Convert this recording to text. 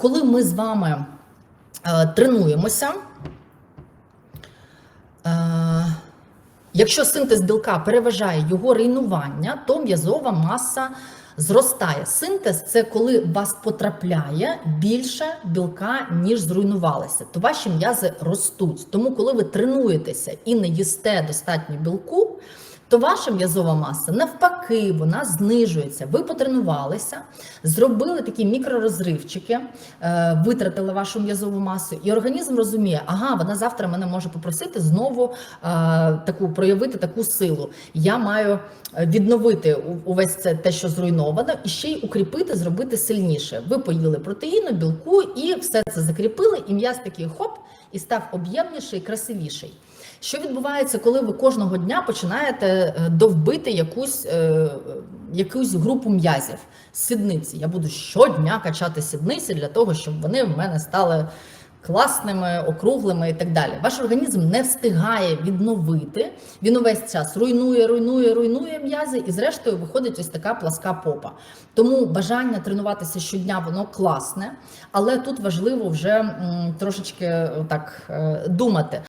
Коли ми з вами е, тренуємося, е, якщо синтез білка переважає його руйнування, то м'язова маса зростає. Синтез це коли у вас потрапляє більше білка, ніж зруйнувалося, то ваші м'язи ростуть. Тому, коли ви тренуєтеся і не їсте достатньо білку, то ваша м'язова маса навпаки, вона знижується. Ви потренувалися, зробили такі мікророзривчики, е, витратили вашу м'язову масу, і організм розуміє, ага, вона завтра мене може попросити знову е, таку проявити таку силу. Я маю е, відновити увесь це те, що зруйновано, і ще й укріпити, зробити сильніше. Ви поїли протеїну, білку і все це закріпили, і м'яз такий хоп, і став об'ємніший, красивіший. Що відбувається, коли ви кожного дня починаєте е, довбити якусь, е, якусь групу м'язів сідниці? Я буду щодня качати сідниці для того, щоб вони в мене стали класними, округлими і так далі. Ваш організм не встигає відновити. Він увесь час руйнує, руйнує, руйнує м'язи, і зрештою виходить ось така пласка попа. Тому бажання тренуватися щодня воно класне, але тут важливо вже м, трошечки так е, думати.